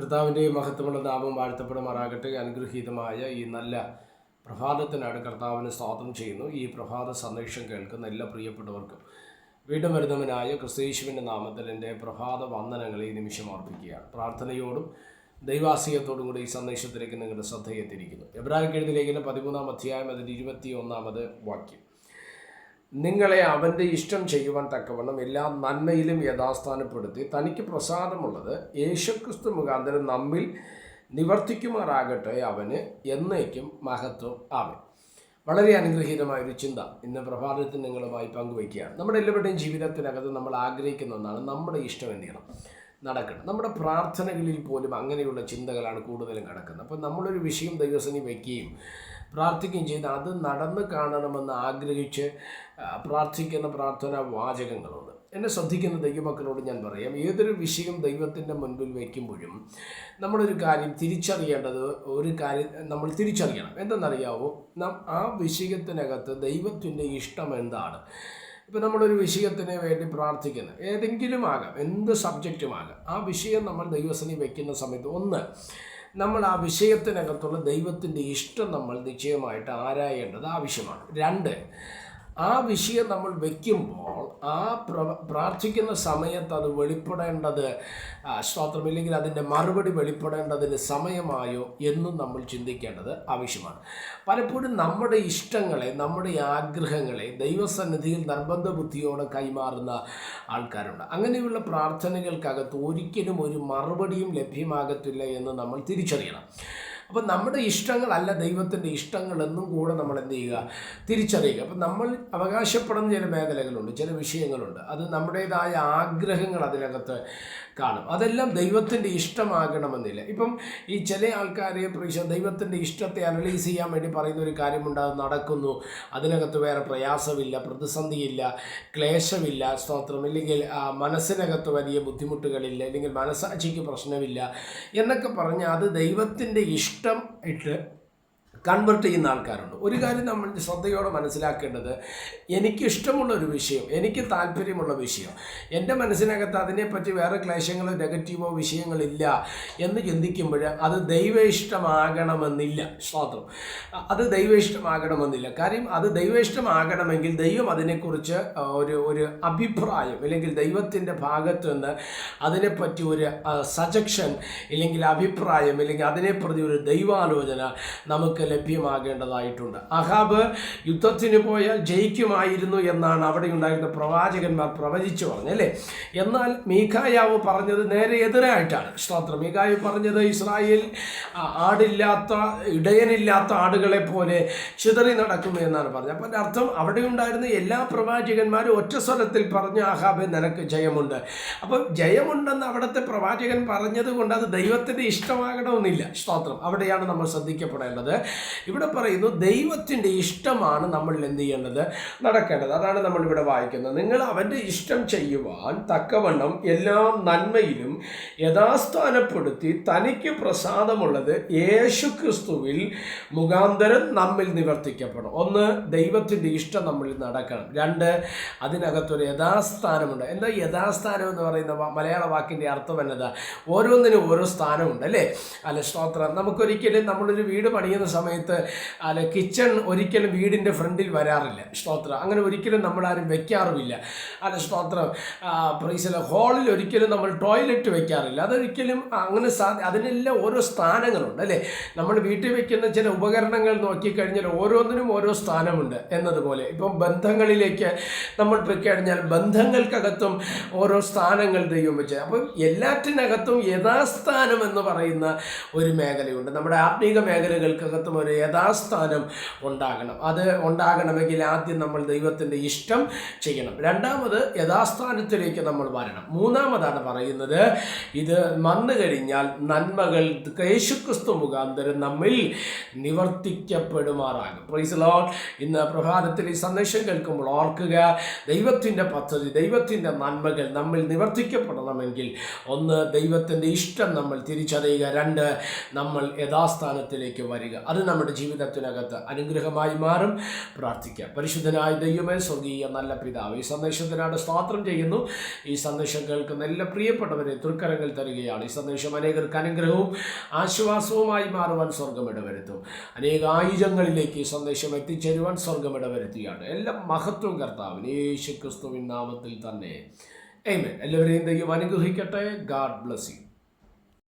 കർത്താവിന്റെ മഹത്വമുള്ള നാമം വാഴ്ത്തപ്പെടുമാറാകട്ടെ. അനുഗ്രഹീതമായ ഈ നല്ല പ്രഭാതത്തിനാണ് കർത്താവിന് സ്വാതന്ത്ര്യം ചെയ്യുന്നു. ഈ പ്രഭാത സന്ദേശം കേൾക്കുന്ന എല്ലാ പ്രിയപ്പെട്ടവർക്കും വീണ്ടും വരുന്നവനായ ക്രിസ്തീശുവിന്റെ നാമത്തിൽ എന്റെ പ്രഭാത വന്ദനങ്ങൾ ഈ നിമിഷം അർപ്പിക്കുകയാണ്. പ്രാർത്ഥനയോടും ദൈവാസികത്തോടും കൂടി ഈ സന്ദേശത്തിലേക്ക് നിങ്ങളുടെ ശ്രദ്ധയെത്തിയിരിക്കുന്നു എബ്രാഹിം എഴുതി പതിമൂന്നാം അധ്യായം അതിന്റെ ഇരുപത്തി ഒന്നാമത് വാക്യം. നിങ്ങളെ അവന്റെ ഇഷ്ടം ചെയ്യുവാൻ തക്കവണ്ണം എല്ലാ നന്മയിലും യഥാസ്ഥാനപ്പെടുത്തി തനിക്ക് പ്രസാദമുള്ളത് യേശുക്രിസ്തു മുഖാന്തരം നമ്മിൽ നിവർത്തിക്കുമാറാകട്ടെ അവന് എന്നേക്കും മഹത്വം. ആമേ വളരെ അനുഗ്രഹീതമായൊരു ചിന്ത ഇന്ന് പ്രഭാതത്തിൽ നിങ്ങളുമായി പങ്കുവയ്ക്കുകയാണ്. നമ്മുടെ എല്ലാവരുടെയും ജീവിതത്തിനകത്ത് നമ്മൾ ആഗ്രഹിക്കുന്ന ഒന്നാണ് നമ്മുടെ ഇഷ്ടം എന്ത് ചെയ്യണം? നടക്കണം. നമ്മുടെ പ്രാർത്ഥനകളിൽ പോലും അങ്ങനെയുള്ള ചിന്തകളാണ് കൂടുതലും കിടക്കുന്നത്. അപ്പോൾ നമ്മളൊരു വിഷയം ദൈവസനി വയ്ക്കുകയും പ്രാർത്ഥിക്കുകയും ചെയ്ത് അത് നടന്നു കാണണമെന്ന് ആഗ്രഹിച്ച് പ്രാർത്ഥിക്കുന്ന പ്രാർത്ഥന വാചകങ്ങളുണ്ട്. എന്നെ ശ്രദ്ധിക്കുന്ന ദൈവമക്കളോട് ഞാൻ പറയാം ഏതൊരു വിഷയം ദൈവത്തിന്റെ മുൻപിൽ വയ്ക്കുമ്പോഴും നമ്മളൊരു കാര്യം തിരിച്ചറിയേണ്ടത് ഒരു കാര്യം നമ്മൾ തിരിച്ചറിയണം. എന്തെന്നറിയാവോ? നാം ആ വിഷയത്തിനകത്ത് ദൈവത്തിന്റെ ഇഷ്ടം എന്താണ്? ഇപ്പോൾ നമ്മളൊരു വിഷയത്തിന് വേണ്ടി പ്രാർത്ഥിക്കുന്നത് ഏതെങ്കിലും ആകാം എന്ത് സബ്ജക്റ്റും ആകാം ആ വിഷയം നമ്മൾ ദൈവസനി വയ്ക്കുന്ന സമയത്ത് ഒന്ന് നമ്മൾ ആ വിഷയത്തിനകത്തുള്ള ദൈവത്തിന്റെ ഇഷ്ടം നമ്മൾ നിശ്ചയമായിട്ട് ആരായേണ്ടത് ആവശ്യമാണ്. രണ്ട് ആ വിഷയം നമ്മൾ വെക്കുമ്പോൾ ആ പ്ര പ്രാർത്ഥിക്കുന്ന സമയത്ത് അത് വെളിപ്പെടേണ്ടത് സ്തോത്രം ഇല്ലെങ്കിൽ അതിന്റെ മറുപടി വെളിപ്പെടേണ്ടതിന് സമയമായോ എന്നും നമ്മൾ ചിന്തിക്കേണ്ടത് ആവശ്യമാണ്. പലപ്പോഴും നമ്മുടെ ഇഷ്ടങ്ങളെ നമ്മുടെ ആഗ്രഹങ്ങളെ ദൈവസന്നിധിയിൽ നിർബന്ധ ബുദ്ധിയോടെ കൈമാറുന്ന ആൾക്കാരുണ്ട്. അങ്ങനെയുള്ള പ്രാർത്ഥനകൾക്കകത്ത് ഒരിക്കലും ഒരു മറുപടിയും ലഭ്യമാകത്തില്ല എന്ന് നമ്മൾ തിരിച്ചറിയണം. അപ്പം നമ്മുടെ ഇഷ്ടങ്ങളല്ല ദൈവത്തിന്റെ ഇഷ്ടങ്ങൾ എന്നും കൂടെ നമ്മൾ എന്ത് ചെയ്യുക? തിരിച്ചറിയുക. അപ്പം നമ്മൾ അവകാശപ്പെടുന്ന ചില മേഖലകളുണ്ട് ചില വിഷയങ്ങളുണ്ട്. അത് നമ്മുടേതായ ആഗ്രഹങ്ങൾ അതിനകത്ത് കാണും. അതെല്ലാം ദൈവത്തിന്റെ ഇഷ്ടമാകണമെന്നില്ല. ഇപ്പം ഈ ചില ആൾക്കാരെ പ്രതീക്ഷ ദൈവത്തിന്റെ ഇഷ്ടത്തെ അനലൈസ് ചെയ്യാൻ വേണ്ടി പറയുന്ന ഒരു കാര്യമുണ്ട് അത് നടക്കുന്നു. അതിനകത്ത് വേറെ പ്രയാസമില്ല പ്രതിസന്ധിയില്ല ക്ലേശമില്ല സ്തോത്രം. ഇല്ലെങ്കിൽ മനസ്സിനകത്ത് വലിയ ബുദ്ധിമുട്ടുകളില്ല അല്ലെങ്കിൽ മനസാക്ഷിക്ക് പ്രശ്നമില്ല എന്നൊക്കെ പറഞ്ഞ് അത് ദൈവത്തിന്റെ ഇഷ്ടം સિસ્ટમ એટલે കൺവെർട്ട് ചെയ്യുന്ന ആൾക്കാരുണ്ട്. ഒരു കാര്യം നമ്മൾ ശ്രദ്ധയോടെ മനസ്സിലാക്കേണ്ടത് എനിക്ക് ഇഷ്ടമുള്ള ഒരു വിഷയം എനിക്ക് താല്പര്യമുള്ള വിഷയം എന്റെ മനസ്സിനകത്ത് അതിനെപ്പറ്റി വേറെ ക്ലേശങ്ങളോ നെഗറ്റീവോ വിഷയങ്ങളില്ല എന്ന് ചിന്തിക്കുമ്പോൾ അത് ദൈവ ഇഷ്ടമാകണമെന്നില്ല സ്തോത്രം അത് ദൈവ ഇഷ്ടമാകണമെന്നില്ല കാര്യം അത് ദൈവ ഇഷ്ടമാകണമെങ്കിൽ ദൈവം അതിനെക്കുറിച്ച് ഒരു ഒരു അഭിപ്രായം അല്ലെങ്കിൽ ദൈവത്തിന്റെ ഭാഗത്ത് നിന്ന് അതിനെപ്പറ്റി ഒരു സജക്ഷൻ ഇല്ലെങ്കിൽ അഭിപ്രായം ഇല്ലെങ്കിൽ അതിനെപ്രതി ഒരു ദൈവാലോചന നമുക്ക് ലഭ്യമാകേണ്ടതായിട്ടുണ്ട്. അഹാബ് യുദ്ധത്തിന് പോയാൽ ജയിക്കുമായിരുന്നു എന്നാണ് അവിടെ ഉണ്ടായിരുന്ന പ്രവാചകന്മാർ പ്രവചിച്ചു പറഞ്ഞല്ലേ എന്നാൽ മീഖായാവ് പറഞ്ഞത് നേരെ എതിരായിട്ടാണ്. സ്തോത്രം. മീഖായ് പറഞ്ഞത് ഇസ്രായേൽ ആടില്ലാത്ത ഇടയനില്ലാത്ത ആടുകളെ പോലെ ചിതറി നടക്കും എന്നാണ് പറഞ്ഞത്. അപ്പം എന്റെ അർത്ഥം അവിടെ ഉണ്ടായിരുന്ന എല്ലാ പ്രവാചകന്മാരും ഒറ്റ സ്വരത്തിൽ പറഞ്ഞു ആഹാബെ നിനക്ക് ജയമുണ്ട്. അപ്പം ജയമുണ്ടെന്ന് അവിടുത്തെ പ്രവാചകൻ പറഞ്ഞത് കൊണ്ട് അത് ദൈവത്തിന്റെ ഇഷ്ടമാകണമെന്നില്ല. സ്തോത്രം. അവിടെയാണ് നമ്മൾ ശ്രദ്ധിക്കപ്പെടേണ്ടത്. ഇവിടെ പറയുന്നു ദൈവത്തിന്റെ ഇഷ്ടമാണ് നമ്മൾ എന്ത് ചെയ്യേണ്ടത്? നടക്കേണ്ടത്. അതാണ് നമ്മൾ ഇവിടെ വായിക്കുന്നത്. നിങ്ങൾ അവന്റെ ഇഷ്ടം ചെയ്യുവാൻ തക്കവണ്ണം എല്ലാ നന്മയിലും യഥാസ്ഥാനപ്പെടുത്തി തനിക്ക് പ്രസാദമുള്ളത് യേശു ക്രിസ്തുവിൽ മുഖാന്തരം നമ്മിൽ നിവർത്തിക്കപ്പെടും ഒന്ന് ദൈവത്തിന്റെ ഇഷ്ടം നമ്മളിൽ നടക്കണം. രണ്ട് അതിനകത്തൊരു യഥാസ്ഥാനമുണ്ട്. എന്താ യഥാസ്ഥാനം എന്ന് പറയുന്ന മലയാള വാക്കിന്റെ അർത്ഥം എന്നതാ? ഓരോന്നിനും ഓരോ സ്ഥാനമുണ്ട് അല്ലേ? അല്ല സ്തോത്രം. നമുക്കൊരിക്കലും നമ്മളൊരു വീട് പണിയുന്ന സമയത്ത് അല്ല കിച്ചൺ ഒരിക്കലും വീടിന്റെ ഫ്രണ്ടിൽ വരാറില്ല. സ്തോത്രം. അങ്ങനെ ഒരിക്കലും നമ്മളാരും വെക്കാറുമില്ല. അല്ല സ്തോത്രം. പ്രീസല ഹാളിൽ ഒരിക്കലും നമ്മൾ ടോയ്ലറ്റ് വെക്കാറില്ല. അതൊരിക്കലും അങ്ങനെ സാ അതിനെല്ലാം ഓരോ സ്ഥാനങ്ങളുണ്ട് അല്ലേ? നമ്മൾ വീട്ടിൽ വെക്കുന്ന ചില ഉപകരണങ്ങൾ നോക്കിക്കഴിഞ്ഞാൽ ഓരോന്നിനും ഓരോ സ്ഥാനമുണ്ട് എന്നതുപോലെ. ഇപ്പം ബന്ധങ്ങളിലേക്ക് നമ്മൾ പോയിക്കഴിഞ്ഞാൽ ബന്ധങ്ങൾക്കകത്തും ഓരോ സ്ഥാനങ്ങൾ ദൈവം വെച്ച്. അപ്പം എല്ലാറ്റിനകത്തും യഥാസ്ഥാനം എന്ന് പറയുന്ന ഒരു മേഖലയുണ്ട്. നമ്മുടെ ആത്മീക മേഖലകൾക്കകത്തും ഒരു യഥാസ്ഥാനം ഉണ്ടാകണം. അത് ഉണ്ടാകണമെങ്കിൽ ആദ്യം നമ്മൾ ദൈവത്തിന്റെ ഇഷ്ടം ചെയ്യണം. രണ്ടാമത് യഥാസ്ഥാനത്തിലേക്ക് നമ്മൾ വരണം. മൂന്നാമതാണ് പറയുന്നത് ഇത് വന്നു കഴിഞ്ഞാൽ നന്മകൾ യേശുക്രിസ്തു മുഖാന്തരം നമ്മിൽ നിവർത്തിക്കപ്പെടുമാറാകും. പ്രൈസ് ലോൺ ഇന്ന് പ്രഭാതത്തിൽ ഈ സന്ദേശം കേൾക്കുമ്പോൾ ഓർക്കുക ദൈവത്തിന്റെ പദ്ധതി ദൈവത്തിന്റെ നന്മകൾ നമ്മിൽ നിവർത്തിക്കപ്പെടണമെങ്കിൽ ഒന്ന് ദൈവത്തിന്റെ ഇഷ്ടം നമ്മൾ തിരിച്ചറിയുക രണ്ട് നമ്മൾ യഥാസ്ഥാനത്തിലേക്ക് വരിക. അത് നമ്മുടെ ജീവിതത്തിനകത്ത് അനുഗ്രഹമായി മാറും. പ്രാർത്ഥിക്കാം. പരിശുദ്ധനായ ദൈവമേ സ്വർഗീയ നല്ല പിതാവ് ഈ സന്ദേശത്തിനാണ് സ്വാത്രം ചെയ്യുന്നു. ഈ സന്ദേശം കേൾക്കുന്ന എല്ലാ പ്രിയപ്പെട്ടവരെ തൃക്കരങ്ങൾ തരികയാണ്. ഈ സന്ദേശം അനേകർക്ക് അനുഗ്രഹവും ആശ്വാസവുമായി മാറുവാൻ സ്വർഗം ഇടവരുത്തും. അനേക ആയുധങ്ങളിലേക്ക് ഈ സന്ദേശം എത്തിച്ചേരുവാൻ സ്വർഗം ഇടവരുത്തുകയാണ്. എല്ലാം മഹത്വം കർത്താവിന് യേശു ക്രിസ്തുവിൻ നാമത്തിൽ തന്നെ. എയ്മേ എല്ലാവരെയും ദൈവം അനുഗ്രഹിക്കട്ടെ. God bless you